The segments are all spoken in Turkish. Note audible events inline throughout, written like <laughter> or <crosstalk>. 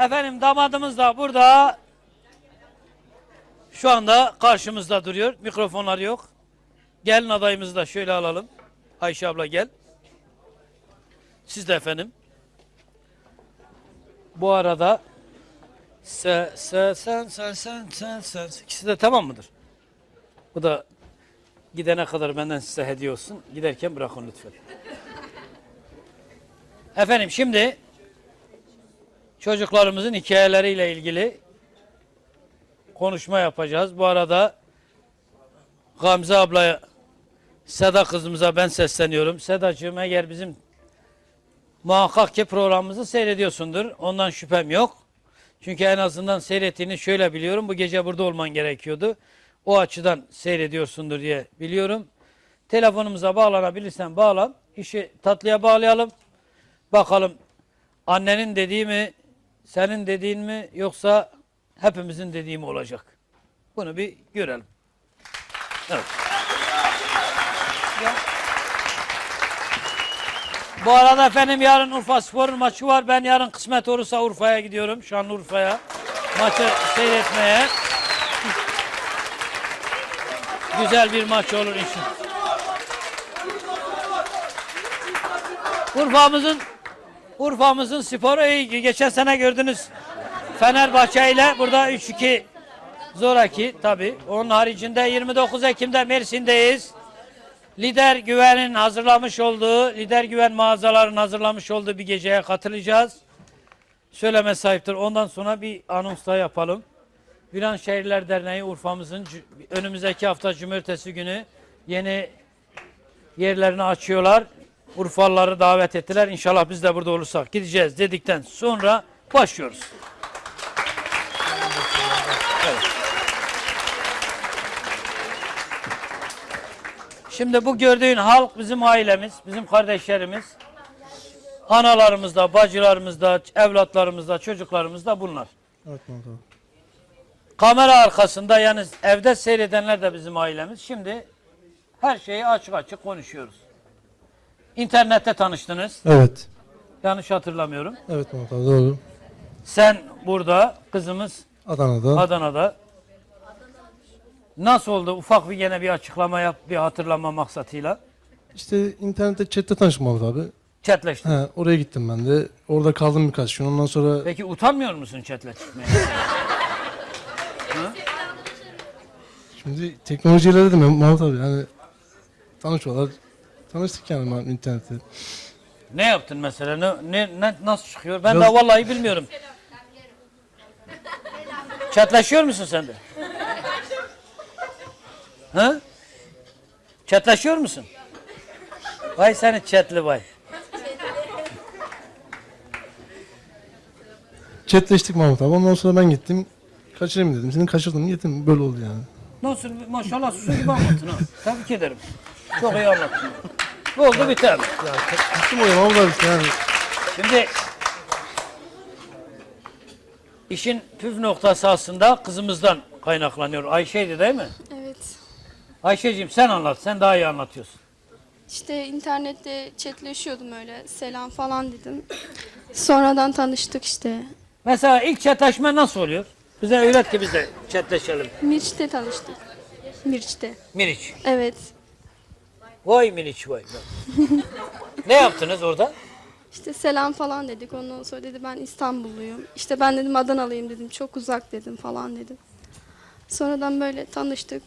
Efendim damadımız da burada. Şu anda karşımızda duruyor. Mikrofonlar yok. Gelin adayımızı da şöyle alalım. Ayşe abla gel. Siz de efendim. Bu arada se, se, sen, sen, sen, sen, sen. İkisi de tamam mıdır? Bu da gidene kadar benden size hediye olsun. Giderken bırakın lütfen. Efendim şimdi çocuklarımızın hikayeleriyle ilgili konuşma yapacağız. Bu arada Gamze ablaya, Seda kızımıza ben sesleniyorum. Sedacığım eğer bizim muhakkak ki programımızı seyrediyorsundur. Ondan şüphem yok. Çünkü en azından seyrettiğini şöyle biliyorum. Bu gece burada olman gerekiyordu. O açıdan seyrediyorsundur diye biliyorum. Telefonumuza bağlanabilirsen bağlan. İşi tatlıya bağlayalım. Bakalım annenin dediği mi, senin dediğin mi yoksa hepimizin dediği mi olacak? Bunu bir görelim. Evet. Bu arada efendim yarın Urfa Spor'un maçı var. Ben yarın kısmet olursa Urfa'ya gidiyorum. Şanlıurfa'ya. Maçı seyretmeye. Güzel bir maç olur inşallah. Urfa'mızın Urfa'mızın sporu. Geçen sene gördünüz Fenerbahçe ile burada 3-2 zoraki tabi. Onun haricinde 29 Ekim'de Mersin'deyiz. Lider Güven'in hazırlamış olduğu, Lider Güven mağazaların hazırlamış olduğu bir geceye katılacağız. Söyleme sahiptir. Ondan sonra bir anons da yapalım. Viran Şehirler Derneği Urfa'mızın önümüzdeki hafta cumartesi günü yeni yerlerini açıyorlar. Urfalıları davet ettiler. İnşallah biz de burada olursak gideceğiz dedikten sonra başlıyoruz. Evet. Şimdi bu gördüğün halk bizim ailemiz, bizim kardeşlerimiz. Analarımız da, bacılarımız da, evlatlarımız da, çocuklarımız da bunlar. Evet. Kamera arkasında yani evde seyredenler de bizim ailemiz. Şimdi her şeyi açık açık konuşuyoruz. İnternette tanıştınız. Evet. Yanlış hatırlamıyorum. Evet Mahmut abi doğru. Sen burada, kızımız Adana'da. Adana'da. Nasıl oldu? Ufak bir gene bir açıklama yap, bir hatırlama maksatıyla. İşte internette chatte tanıştım Mahmut abi. Chatleştin. He, oraya gittim ben de. Orada kaldım birkaç gün. Ondan sonra Peki utanmıyor musun chatle çıkmaya? <laughs> şimdi teknolojiyle dedim ya Mahmut abi. Yani tanışıyorlar. Tanıştık yani internette. ne yaptın mesela? Ne, ne, ne- nasıl çıkıyor? Ben Yok. de vallahi bilmiyorum. Chatleşiyor musun sen de? Ha? Chatleşiyor musun? Vay seni chatli vay. Chatleştik Mahmut abi. Ondan sonra ben gittim. Kaçırayım dedim. Seni kaçırdım gittim. Böyle oldu yani. Nasıl maşallah su gibi anlattın ha. Tebrik ederim. Çok iyi anlattın. Oldu biter. Ya Mahmut abi işte yani. Şimdi işin püf noktası aslında kızımızdan kaynaklanıyor. Ayşe'ydi değil mi? Evet. Ayşe'cim sen anlat. Sen daha iyi anlatıyorsun. İşte internette chatleşiyordum öyle. Selam falan dedim. Sonradan tanıştık işte. Mesela ilk chatleşme nasıl oluyor? Bize öğret ki biz de chatleşelim. Mirç'te tanıştık. Mirç'te. Miriç. Evet. Vay Miriç vay. ne yaptınız orada? İşte selam falan dedik. Ondan sonra dedi ben İstanbulluyum. İşte ben dedim Adanalıyım dedim. Çok uzak dedim falan dedim. Sonradan böyle tanıştık.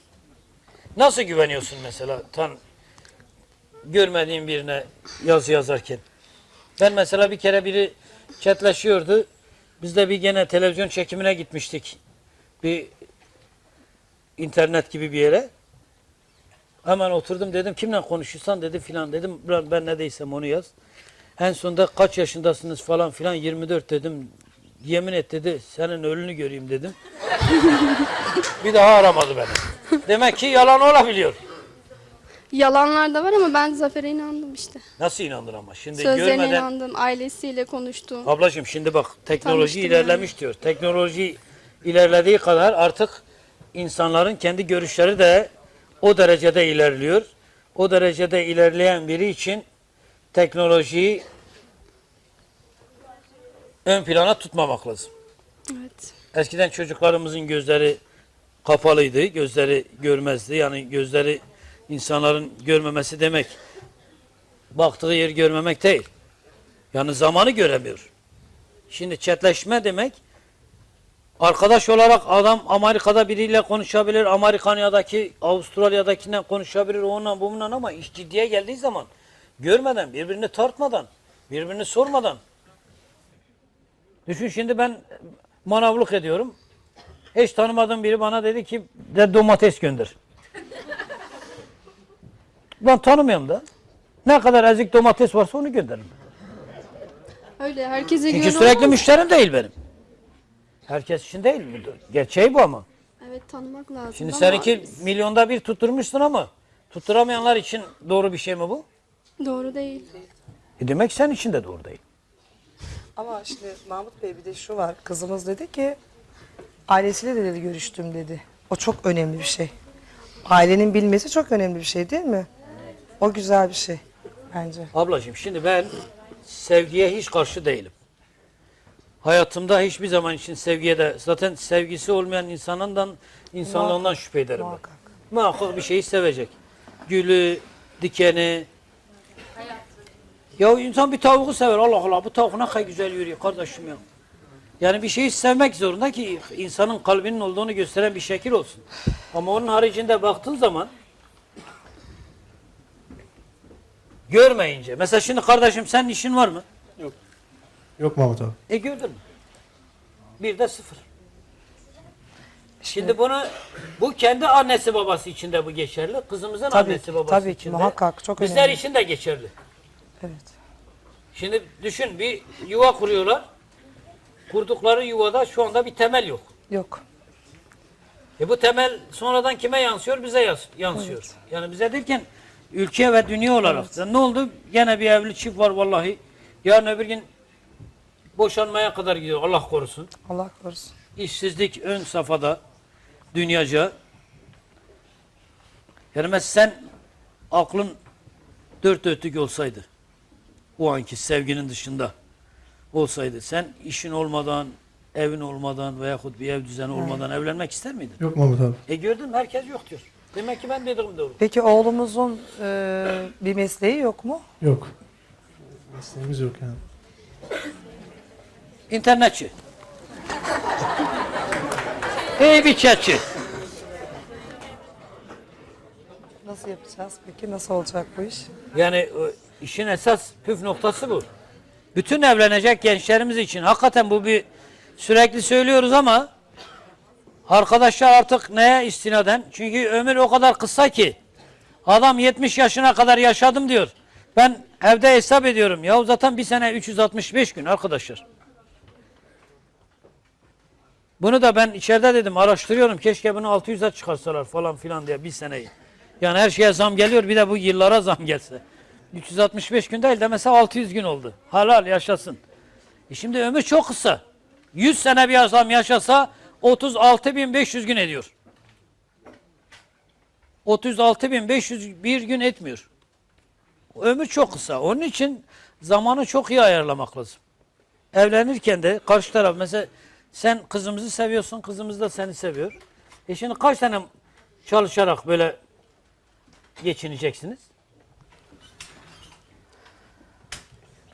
Nasıl güveniyorsun mesela tan görmediğin birine yazı yazarken? Ben mesela bir kere biri chatleşiyordu. Biz de bir gene televizyon çekimine gitmiştik. Bir internet gibi bir yere. Hemen oturdum dedim kimle konuşursan dedi filan dedim ben, ne değilsem onu yaz. En sonunda kaç yaşındasınız falan filan 24 dedim. Yemin et dedi senin ölünü göreyim dedim. <laughs> bir daha aramadı beni. Demek ki yalan olabiliyor. Yalanlar da var ama ben Zafer'e inandım işte. Nasıl inandın ama? Şimdi Sözlerine görmeden... inandım. Ailesiyle konuştum. Ablacığım şimdi bak teknoloji Tanıştım ilerlemiş diyor. Teknoloji ilerlediği kadar artık insanların kendi görüşleri de o derecede ilerliyor. O derecede ilerleyen biri için teknolojiyi ön plana tutmamak lazım. Evet. Eskiden çocuklarımızın gözleri kapalıydı, gözleri görmezdi. Yani gözleri insanların görmemesi demek baktığı yeri görmemek değil. Yani zamanı göremiyor. Şimdi chatleşme demek arkadaş olarak adam Amerika'da biriyle konuşabilir, Amerikanya'daki, Avustralya'dakiyle konuşabilir, onunla bununla ama iş ciddiye geldiği zaman görmeden, birbirini tartmadan, birbirini sormadan Düşün şimdi ben manavlık ediyorum. Hiç tanımadığım biri bana dedi ki de domates gönder. <laughs> ben tanımıyorum da. Ne kadar ezik domates varsa onu gönderirim. Öyle herkese Çünkü sürekli olmaz. müşterim değil benim. Herkes için değil. bu. Gerçeği bu ama. Evet tanımak lazım. Şimdi ama seninki milyonda bir tutturmuşsun ama tutturamayanlar için doğru bir şey mi bu? Doğru değil. E demek sen için de doğru değil. Ama şimdi Mahmut Bey bir de şu var. Kızımız dedi ki ailesiyle de dedi görüştüm dedi. O çok önemli bir şey. Ailenin bilmesi çok önemli bir şey değil mi? O güzel bir şey bence. Ablacığım şimdi ben sevgiye hiç karşı değilim. Hayatımda hiçbir zaman için sevgiye de zaten sevgisi olmayan insanından insanlığından Muhakkak, şüphe ederim ben. muhakkak. Muhakkak bir şeyi sevecek. Gülü, dikeni. Ya insan bir tavuğu sever. Allah Allah bu tavuk ne kadar güzel yürüyor kardeşim ya. Yani bir şeyi sevmek zorunda ki insanın kalbinin olduğunu gösteren bir şekil olsun. Ama onun haricinde baktığın zaman görmeyince. Mesela şimdi kardeşim senin işin var mı? Yok Mahmut abi. E gördün mü? Bir de sıfır. Şimdi bunu bu kendi annesi babası için de bu geçerli. Kızımızın Tabii annesi ki, babası tabii ki, için de. muhakkak, çok Bizler önemli. için de geçerli. Evet. Şimdi düşün bir yuva kuruyorlar. Kurdukları yuvada şu anda bir temel yok. Yok. E bu temel sonradan kime yansıyor? Bize yas- yansıyor. Yani bize derken ülke ve dünya olarak. da Ne oldu? Gene bir evli çift var vallahi. Yarın öbür gün boşanmaya kadar gidiyor. Allah korusun. Allah korusun. İşsizlik ön safhada dünyaca. Yani mesela sen aklın dört dörtlük olsaydı o anki sevginin dışında olsaydı sen işin olmadan evin olmadan veyahut bir ev düzeni olmadan evlenmek ister miydin? Yok Mahmut abi. E gördün mü herkes yok diyor. Demek ki ben dediğim doğru. Peki oğlumuzun e, bir mesleği yok mu? Yok. Mesleğimiz yok yani. İnternetçi. İyi bir chatçi. Nasıl yapacağız peki? Nasıl olacak bu iş? Yani e, işin esas püf noktası bu. Bütün evlenecek gençlerimiz için hakikaten bu bir sürekli söylüyoruz ama arkadaşlar artık neye istinaden? Çünkü ömür o kadar kısa ki adam 70 yaşına kadar yaşadım diyor. Ben evde hesap ediyorum. Ya zaten bir sene 365 gün arkadaşlar. Bunu da ben içeride dedim araştırıyorum. Keşke bunu 600'e çıkarsalar falan filan diye bir seneyi. Yani her şeye zam geliyor bir de bu yıllara zam gelse. 365 gün değil de mesela 600 gün oldu. Halal yaşasın. E şimdi ömür çok kısa. 100 sene bir adam yaşasa 36.500 gün ediyor. 36.500 bir gün etmiyor. Ömür çok kısa. Onun için zamanı çok iyi ayarlamak lazım. Evlenirken de karşı taraf mesela sen kızımızı seviyorsun, kızımız da seni seviyor. E şimdi kaç tane çalışarak böyle geçineceksiniz?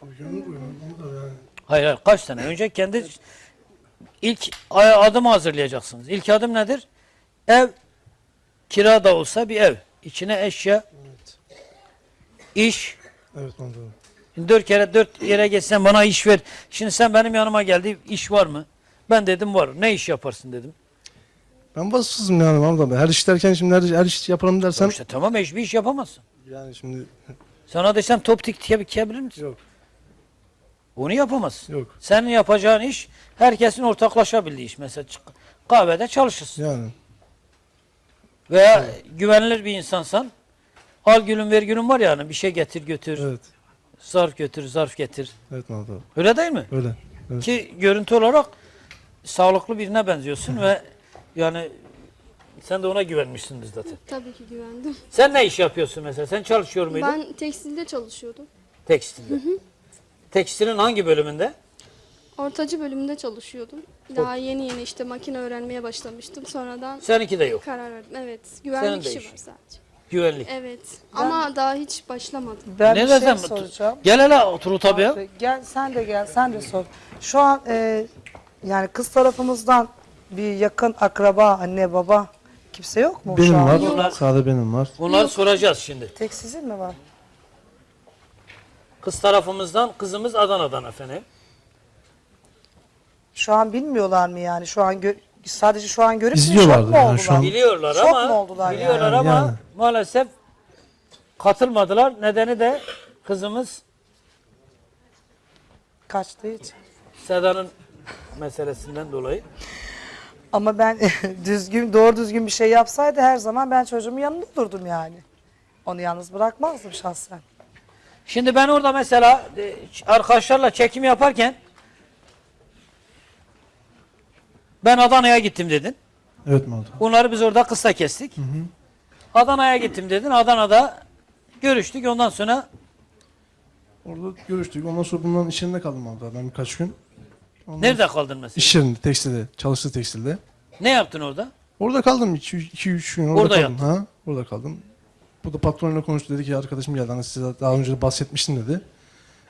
Bu ya. Yani. Hayır, hayır kaç tane? Önce kendi ilk adımı hazırlayacaksınız. İlk adım nedir? Ev kira da olsa bir ev. İçine eşya, iş. Evet Mahmut abi. Şimdi dört kere dört yere geçsen bana iş ver. Şimdi sen benim yanıma geldi. iş var mı? Ben dedim var. Ne iş yaparsın dedim. Ben vasıfsızım yani Mahmut abi. Her iş derken şimdi her, her iş yaparım dersen. İşte tamam hiçbir iş yapamazsın. Yani şimdi Sana desem top tik dikebilir misin? yok. Onu yapamazsın. Yok. Senin yapacağın iş herkesin ortaklaşabildiği iş. Mesela çık- kahvede çalışırsın. Yani. Veya güvenilir bir insansan al gülüm ver gülüm var yani bir şey getir götür. Evet. Zarf götür zarf getir. Evet Mahmut abi. Öyle değil mi? Öyle. Evet. Ki görüntü olarak sağlıklı birine benziyorsun ve yani sen de ona güvenmişsindir zaten. Tabii ki güvendim. Sen ne iş yapıyorsun mesela? Sen çalışıyor muydun? Ben tekstilde çalışıyordum. Tekstilde. Tekstilin hangi bölümünde? Ortacı bölümünde çalışıyordum. Daha yeni yeni işte makine öğrenmeye başlamıştım. Sonradan Seninki de yok. karar verdim. Evet. Senin Güvenlik de işi iş. var sadece. Güvenlik. Evet. Ama daha hiç başlamadım. Ben ne bir şey desem? soracağım. Gel hele otur tabii Gel sen de gel sen de sor. Şu an e, yani kız tarafımızdan bir yakın akraba, anne baba kimse yok mu şu Benim an? var. Yok. Sağda benim var. Bunları soracağız şimdi. Tek sizin mi var? Kız tarafımızdan kızımız Adana'dan efendim. Şu an bilmiyorlar mı yani? Şu an gö- sadece şu an görüp mü şok İzliyorlardır mu yani oldular? şu an. Biliyorlar Şok ama mu oldular yani? biliyorlar Yani, ama yani. maalesef katılmadılar. Nedeni de kızımız Kaçtığı için. Seda'nın meselesinden dolayı. Ama ben <laughs> düzgün, doğru düzgün bir şey yapsaydı her zaman ben çocuğumun yanında durdum yani. Onu yalnız bırakmazdım şahsen. Şimdi ben orada mesela e, arkadaşlarla çekim yaparken ben Adana'ya gittim dedin. Evet abi. Bunları biz orada kısa kestik. Adana'ya gittim dedin. Adana'da görüştük. Ondan sonra Orada görüştük. Ondan sonra bunların iş yerinde kaldım abi ben birkaç gün. Ondan nerede kaldın mesela? İş yerinde, tekstilde, çalıştığı tekstilde. Ne yaptın orada? Orada kaldım 2-3 gün orada, Orada kaldım. Ha? Orada kaldım. Bu da patronla konuştu dedi ki arkadaşım geldi hani size daha önce de bahsetmiştim dedi.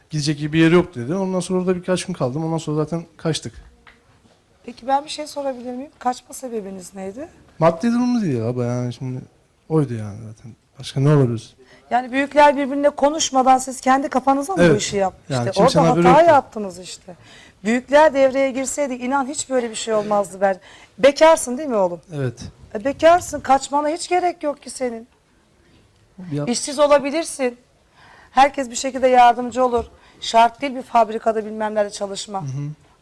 Gidecek gibi bir yer yok dedi. Ondan sonra orada birkaç gün kaldım. Ondan sonra zaten kaçtık. Peki ben bir şey sorabilir miyim? Kaçma sebebiniz neydi? Maddi durumumuz değil abi yani şimdi oydu yani zaten. Başka ne olabiliriz? Yani büyükler birbirine konuşmadan siz kendi kafanıza mı bu Evet. işi yaptınız? Yani işte kimsenin orada haberi hata yoktu. yaptınız işte. Büyükler devreye girseydi inan hiç böyle bir şey olmazdı. Ben. Bekarsın değil mi oğlum? Evet. E, bekarsın. Kaçmana hiç gerek yok ki senin. Bir İşsiz olabilirsin. Herkes bir şekilde yardımcı olur. Şart değil bir fabrikada bilmem nerede çalışma.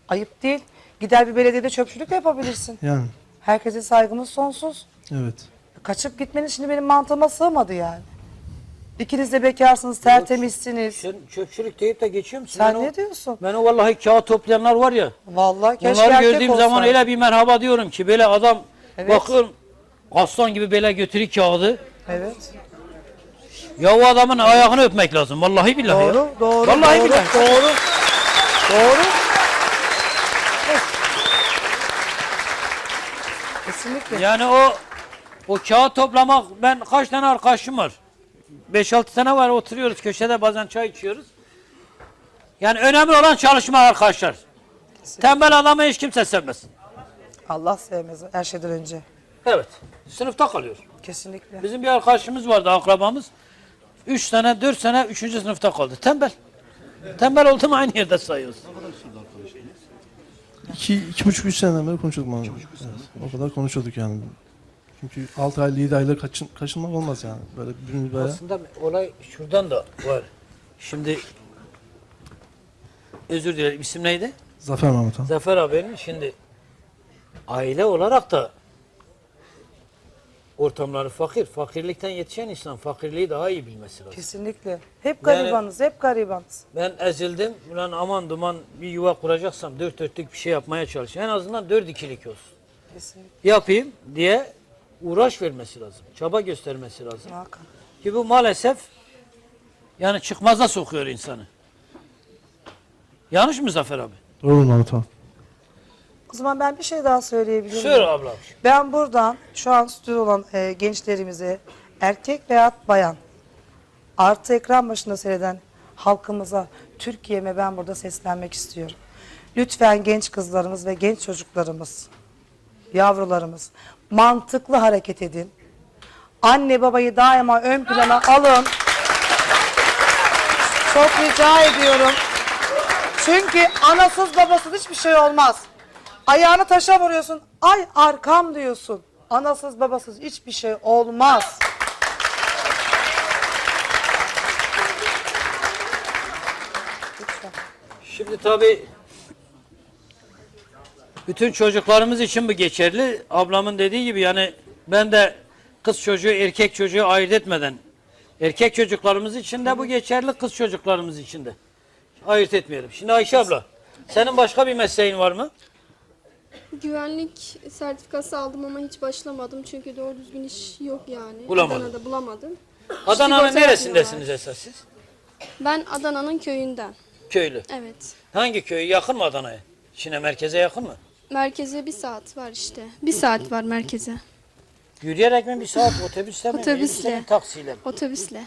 Ayıp değil. Gider bir belediyede çöpçülük de yapabilirsin. Yani Herkese saygımız sonsuz. evet. Kaçıp gitmeniz şimdi benim mantığıma sığmadı yani. İkiniz de bekarsınız, tertemizsiniz. Sen çöpçülük deyip de geçiyor musun? Sen ben ne o, diyorsun? ben o vallahi kağıt toplayanlar var ya. Vallahi keşke Onları erkek gördüğüm zaman öyle bir merhaba diyorum ki böyle adam Evet. bakıyorum aslan gibi böyle götürü kağıdı. Evet. Ya o adamın ayağını öpmek lazım. Vallahi billahi ya. Doğru, doğru, Vallahi doğru, billahi. doğru. Doğru. Kesinlikle. Yani o o kağıt toplamak ben kaç tane arkadaşım var. 5-6 tane var oturuyoruz köşede bazen çay içiyoruz. Yani önemli olan çalışma arkadaşlar. Tembel adamı hiç kimse sevmez. Allah sevmez her şeyden önce. Evet. Sınıfta kalıyor. Kesinlikle. Bizim bir arkadaşımız vardı akrabamız. 3 sene 4 sene 3. sınıfta kaldı. Tembel. Tembel oldu mu aynı yerde sayıyoruz. İki, iki buçuk üç seneden beri konuşuyorduk. Evet. O kadar konuşuyorduk yani. Çünkü 6 aylı 7 aylık kaçın, kaçınmak olmaz yani. Böyle birbirimizi böyle. Aslında olay şuradan da var. Şimdi özür dilerim isim neydi? Zafer Mahmut abi. Zafer abinin şimdi aile olarak da ortamları fakir. Fakirlikten yetişen insan fakirliği daha iyi bilmesi lazım. Kesinlikle. Hep garibanız, hep garibanız. Ben ezildim. Ulan aman duman bir yuva kuracaksam dört dörtlük bir şey yapmaya çalışıyorum. En azından dört ikilik olsun. Kesinlikle. Yapayım diye uğraş vermesi lazım. Çaba göstermesi lazım. Hakan. Ki bu maalesef yani çıkmaza sokuyor insanı. Yanlış mı Zafer abi? Doğru mu Mahmut abi? O zaman ben bir şey daha söyleyebilirim. Söyle abla. Ben buradan şu an stüdyoda olan e, gençlerimize erkek veya bayan artı ekran başında seyreden halkımıza, Türkiye'me ben burada seslenmek istiyorum. Lütfen genç kızlarımız ve genç çocuklarımız, yavrularımız mantıklı hareket edin. Anne babayı daima ön plana alın. Çok rica ediyorum. Çünkü anasız babasız hiçbir şey olmaz. Ayağını taşa vuruyorsun. Ay arkam diyorsun. Anasız babasız hiçbir şey olmaz. Şimdi tabii bütün çocuklarımız için bu geçerli. Ablamın dediği gibi yani ben de kız çocuğu erkek çocuğu ayırt etmeden erkek çocuklarımız için de bu geçerli kız çocuklarımız için de ayırt etmeyelim. Şimdi Ayşe abla senin başka bir mesleğin var mı? Güvenlik sertifikası aldım ama hiç başlamadım. Çünkü doğru düzgün iş yok yani. Bulamadın. Adana'da bulamadım. Adana'nın Sigorta neresindesiniz esas siz? Ben Adana'nın köyünden. Köylü. Evet. Hangi köy? Yakın mı Adana'ya? Çin'e merkeze yakın mı? Merkeze bir saat var işte. Bir saat var merkeze. Yürüyerek mi bir saat otobüsle mi? Otobüsle. Taksiyle mi? Otobüsle.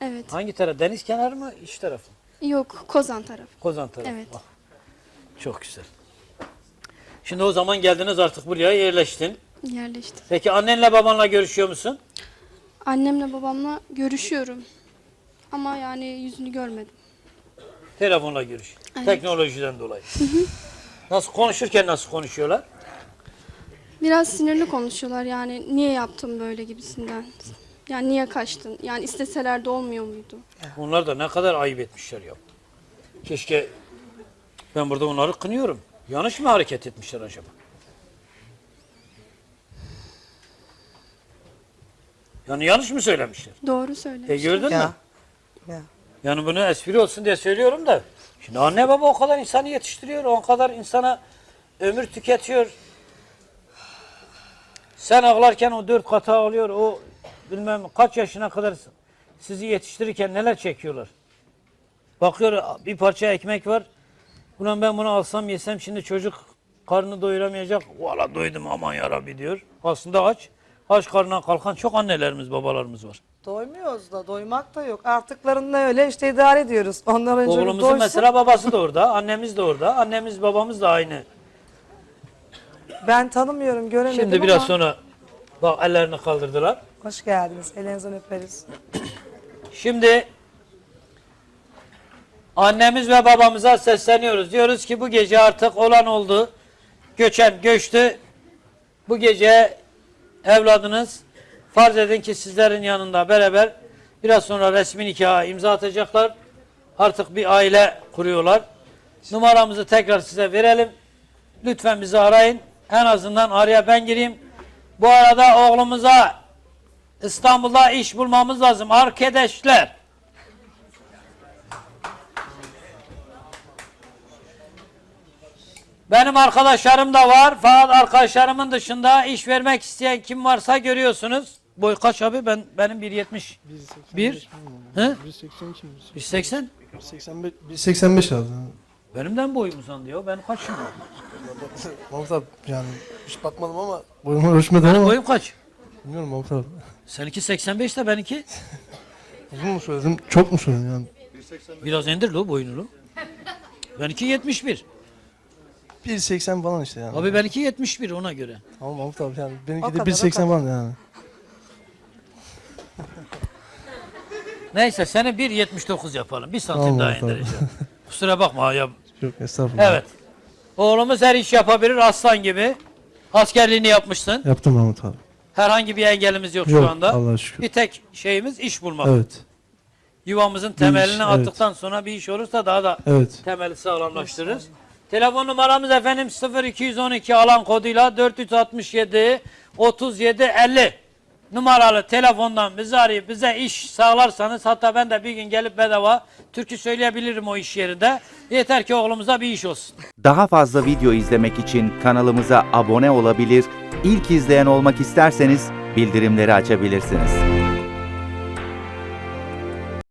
Evet. Hangi taraf? Deniz kenarı mı? İç tarafı mı? Yok Kozan tarafı. Kozan tarafı. Evet. Ah, Çok güzel. Şimdi o zaman geldiniz artık buraya yerleştin. Yerleştim. Peki annenle babanla görüşüyor musun? Annemle babamla görüşüyorum. Ama yani yüzünü görmedim. Telefonla görüş. Evet. Teknolojiden dolayı. Nasıl konuşurken nasıl konuşuyorlar? Biraz sinirli konuşuyorlar yani niye yaptın böyle gibisinden. Yani niye kaçtın? Yani isteseler de olmuyor muydu? Onlar da ne kadar ayıp etmişler ya. Keşke ben burada onları kınıyorum. Yanlış mı hareket etmişler acaba? Yani yanlış mı söylemişler? Doğru E söylemiş. gördün mü? Ya. Ya. Yani bunu espri olsun diye söylüyorum da. Şimdi anne baba o kadar insanı yetiştiriyor, o kadar insana ömür tüketiyor. Sen ağlarken o dört kata ağlıyor, o bilmem kaç yaşına kadar sizi yetiştirirken neler çekiyorlar. Bakıyor bir parça ekmek var. Ulan ben bunu alsam yesem şimdi çocuk karnını doyuramayacak. Valla doydum aman yarabbi diyor. Aslında aç. Aç karnına kalkan çok annelerimiz babalarımız var. Doymuyoruz da doymak da yok. Artıklarında öyle işte idare ediyoruz. Ondan önce Oğlumuzun doysun. mesela babası da orada, annemiz de orada. Annemiz babamız da aynı. Ben tanımıyorum göremedim Şimdi biraz ama sonra bak ellerini kaldırdılar. hoş geldiniz. Elinizden öperiz. Şimdi annemiz ve babamıza sesleniyoruz. Diyoruz ki bu gece artık olan oldu. Göçen göçtü. Bu gece evladınız farz edin ki sizlerin yanında beraber biraz sonra resmi nikaha imza atacaklar. Artık bir aile kuruyorlar. Numaramızı tekrar size verelim. Lütfen bizi arayın. En azından araya ben gireyim. Bu arada oğlumuza İstanbul'da iş bulmamız lazım arkadaşlar. Benim arkadaşlarım da var. Fakat arkadaşlarımın dışında iş vermek isteyen kim varsa görüyorsunuz. Boy kaç abi? Ben benim 1.70. Bir? Hı? 182 1.80? 185 185 abi. Benim de mi boyum uzandı ya? Ben kaç şimdi? Mahmut abi yani hiç bakmadım ama boyuma ölçmeden Benim ama boyum kaç? bilmiyorum Mahmut abi. Seninki 85 de benimki. Uzun mu söyledim? Çok mu söyledim yani? Biraz indir lo boyunu lo. Benimki 71. 1.80 falan işte yani. Abi benimki 71 ona göre. Ama Mahmut abi yani benimki de kadar, o 1.80 kadar. falan yani. Neyse seni 1.79 yapalım. Bir santim Tamam, daha tamam. indireceğim. Kusura bakma ya. Yok estağfurullah. Evet. Oğlumuz her iş yapabilir aslan gibi. Askerliğini yapmışsın. Yaptım Mahmut abi. Herhangi bir engelimiz yok, Yok şu anda. Allah'a şükür. Bir tek şeyimiz iş bulmak. Evet. Yuvamızın temelini iş, attıktan sonra bir iş olursa daha da Evet. temeli sağlamlaştırırız. Telefon numaramız efendim 0212 alan koduyla 467 37 50 numaralı telefondan bizi arayıp bize iş sağlarsanız hatta ben de bir gün gelip bedava türkü söyleyebilirim o iş yerinde. Yeter ki oğlumuza bir iş olsun. Daha fazla video izlemek için kanalımıza abone olabilir, ilk izleyen olmak isterseniz bildirimleri açabilirsiniz.